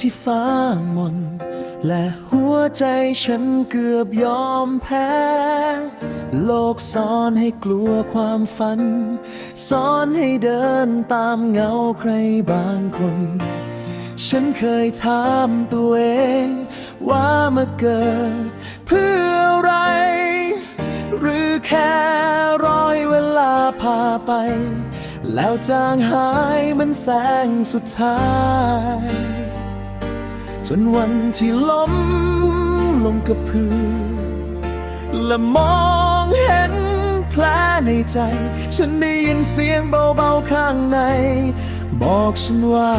ที่ฟ้ามน และหัวใจฉันเกือบยอมแพ้ โลกสอนให้กลัวความฝัน สอนให้เดินตามเงาใครบางคน ฉันเคยถามตัวเอง ว่ามาเกิด เพื่ออะไร หรือแค่รอยเวลาพาไปแล้วจางหายเหมันแสงสุดท้าย จนวันที่ล้มลงกับพื้นและมองเห็นแผลในใจ ฉันได้ยินเสียงเบาๆข้างใน บอกฉันว่า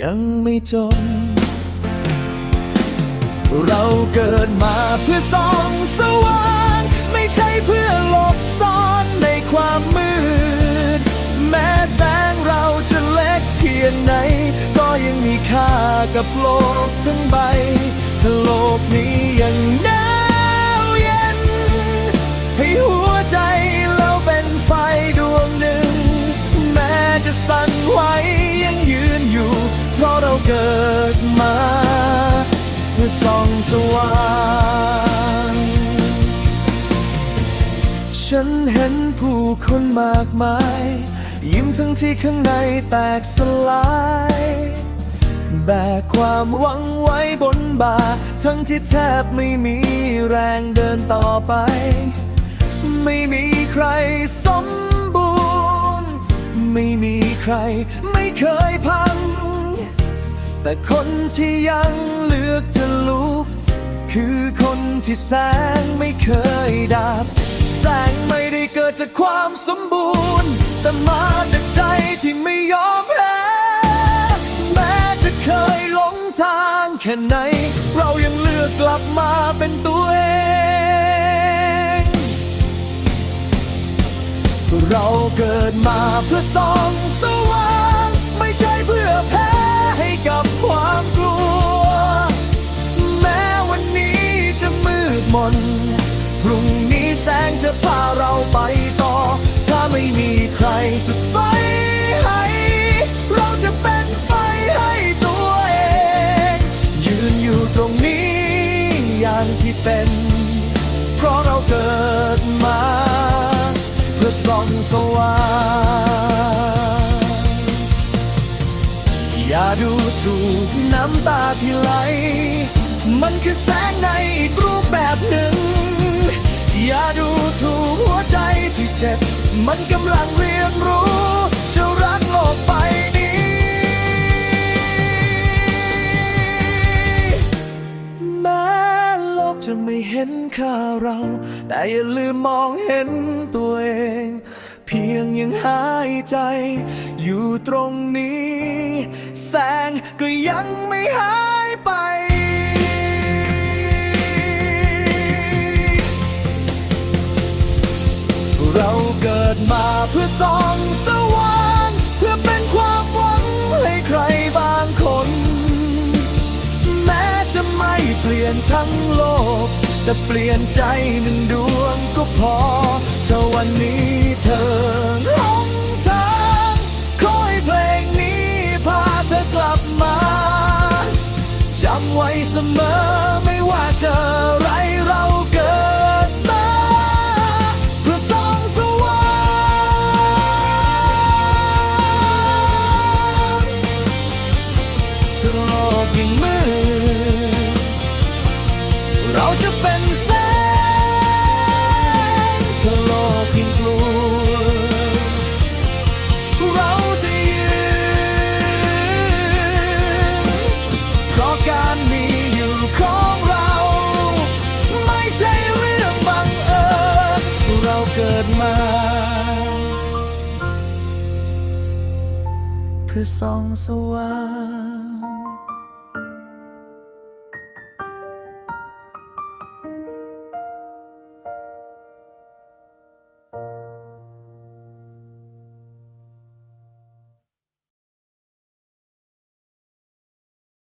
ยังไม่จบเราเกิดมาเพื่อส่องสว่าง ไม่ใช่เพื่อหลบซ่อนในความมืด แม้แสง กับโลกทั้งใบถ้าโลกนี้ยังหนาวเย็น ให้หัวใจเราเป็นไฟดวงหนึ่ง แม้จะสั่นไหวยังยืนอยู่ เพราะเราเกิดมาเพื่อส่องสว่างฉันเห็นผู้คนมากมาย ยิ้มทั้งที่ข้างในแตกสลาย แบกความหวังไว้บนบ่า ทั้งที่แทบไม่มีแรงเดินต่อไป ไม่มีใครสมบูรณ์ ไม่มีใครไม่เคยพัง แต่คนที่ยังเลือกจะลุกคือคนที่แสงไม่เคยดับ แสงไม่ได้เกิดจากความสมบูรณ์ แต่มาจากใจที่ไม่ยอมแพ้ เคยหลงทางแค่ไหน เรายังเลือกกลับมาเป็นตัวเอง เราเกิดมาเพื่อส่องสว่าง ตรงนี้อย่างที่เป็น เพราะเราเกิดมา เพื่อส่องสว่างอย่าดูถูกน้ำตาที่ไหล มันคือแสงในอีกรูปแบบหนึ่ง อย่าดูถูกหัวใจที่เจ็บ มันกำลังเรียนรู้ ค่าเรา แต่อย่าลืมมองเห็นตัวเอง เพียงยังหายใจ อยู่ตรงนี้ แสงก็ยังไม่หายไปเราเกิดมาเพื่อส่องสว่างเพื่อเป็นความหวังให้ใครบางคน แม้จะไม่เปลี่ยนทั้งโลก แต่เปลี่ยนใจหนึ่งดวงก็พอถ้าวันนี้เธอหลงทางขอให้เพลงนี้พาเธอกลับมาจำไว้เสมอ คือส่องสว่าง